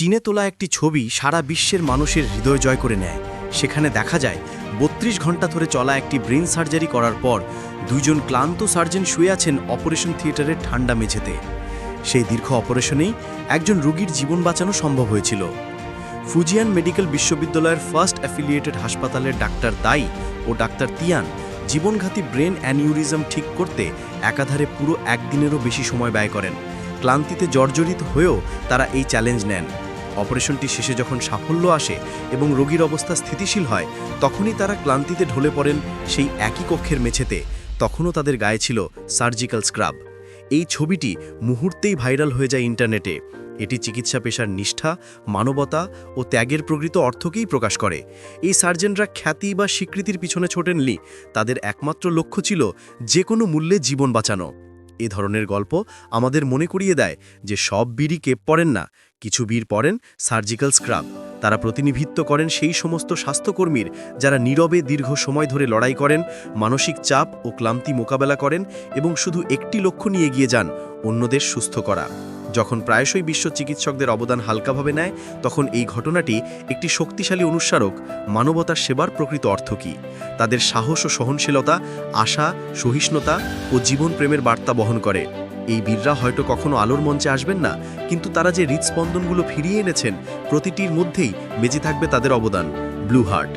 চীনে তোলা একটি ছবি সারা বিশ্বের মানুষের হৃদয় জয় করে নেয়। সেখানে দেখা যায়, বত্রিশ ঘণ্টা ধরে চলা একটি ব্রেন সার্জারি করার পর দুইজন ক্লান্ত সার্জন শুয়ে আছেন অপারেশন থিয়েটারের ঠান্ডা মেঝেতে। সেই দীর্ঘ অপারেশনেই একজন রুগীর জীবন বাঁচানো সম্ভব হয়েছিল। ফুজিয়ান মেডিকেল বিশ্ববিদ্যালয়ের ফার্স্ট অ্যাফিলিয়েটেড হাসপাতালের ডাক্তার দাই ও ডাক্তার তিয়ান জীবনঘাতী ব্রেন অ্যানিউরিজম ঠিক করতে একাধারে পুরো একদিনেরও বেশি সময় ব্যয় করেন। ক্লান্তিতে জর্জরিত হয়েও তারা এই চ্যালেঞ্জ নেন। অপারেশনটি শেষে যখন সাফল্য আসে এবং রোগীর অবস্থা স্থিতিশীল হয়, তখনই তারা ক্লান্তিতে ঢলে পড়েন সেই একই কক্ষের মেঝেতে। তখনও তাদের গায়ে ছিল সার্জিক্যাল স্ক্রাব। এই ছবিটি মুহূর্তেই ভাইরাল হয়ে যায় ইন্টারনেটে। এটি চিকিৎসা পেশার নিষ্ঠা, মানবতা ও ত্যাগের প্রকৃত অর্থকেই প্রকাশ করে। এই সার্জেনরা খ্যাতি বা স্বীকৃতির পিছনে ছোটেনলি তাদের একমাত্র লক্ষ্য ছিল যে কোনো মূল্যে জীবন বাঁচানো। এ ধরনের গল্প আমাদের মনে করিয়ে দেয় যে সব বীরই কেপ পড়েন না, কিছু বীর পড়েন সার্জিক্যাল স্ক্রাব। তারা প্রতিনিধিত্ব করেন সেই সমস্ত স্বাস্থ্যকর্মীর যারা নীরবে দীর্ঘ সময় ধরে লড়াই করেন, মানসিক চাপ ও ক্লান্তি মোকাবেলা করেন এবং শুধু একটি লক্ষ্য নিয়ে গিয়ে যান, অন্যদের সুস্থ করা। যখন প্রায়শই বিশ্ব চিকিৎসকদের অবদান হালকাভাবে নেয়, তখন এই ঘটনাটি একটি শক্তিশালী অনুস্মারক মানবতার সেবার প্রকৃত অর্থ কী? তাদের সাহস ও সহনশীলতা, আশা, সহিষ্ণুতা ও জীবন প্রেমের বার্তা বহন করে। এই বীররা হয়তো কখনো আলোর মঞ্চে আসবেন না, কিন্তু তারা যে হৃদস্পন্দনগুলো ফিরিয়ে এনেছেন, প্রতিটির মধ্যেই বেঁচে থাকবে তাদের অবদান, ব্লু হার্ট।